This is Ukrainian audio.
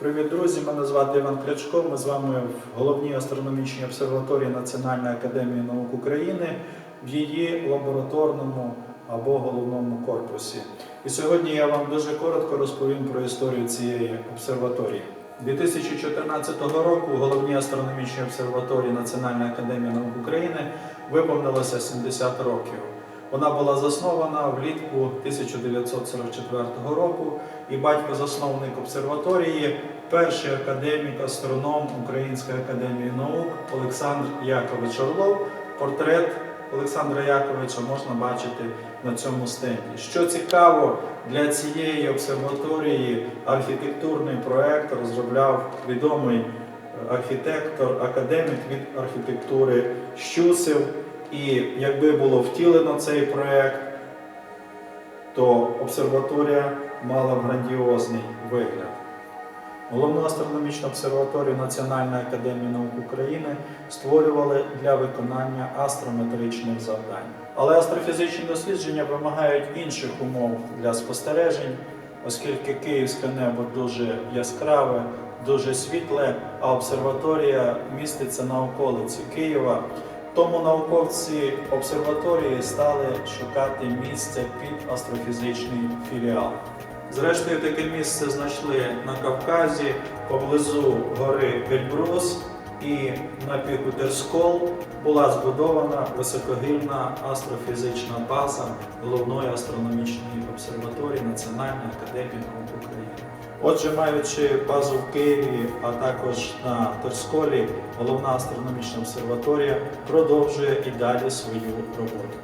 Привіт, друзі! Мене звати Іван Клячко. Ми з вами в головній астрономічній обсерваторії Національної академії наук України в її лабораторному або головному корпусі. І сьогодні я вам дуже коротко розповім про історію цієї обсерваторії. 2014 року в головній астрономічній обсерваторії Національної академії наук України виповнилося 70 років. Вона була заснована влітку 1944 року, і батько-засновник обсерваторії, перший академік, астроном Української академії наук Олександр Якович Орлов. Портрет Олександра Яковича можна бачити на цьому стенді. Що цікаво, для цієї обсерваторії архітектурний проект розробляв відомий архітектор, академік від архітектури Щусев. І якби було втілено цей проект, то обсерваторія мала б грандіозний вигляд. Головну астрономічну обсерваторію Національної академії наук України створювали для виконання астрометричних завдань. Але астрофізичні дослідження вимагають інших умов для спостережень, оскільки київське небо дуже яскраве, дуже світле, а обсерваторія міститься на околиці Києва. Тому науковці обсерваторії стали шукати місце під астрофізичний філіал. Зрештою, таке місце знайшли на Кавказі поблизу гори Ельбрус і на піку Терскол була збудована високогірна астрофізична база головної астрономічної обсерваторії Національної академії наук України. Отже, маючи базу в Києві, а також на Терсколі, головна астрономічна обсерваторія продовжує і далі свою роботу.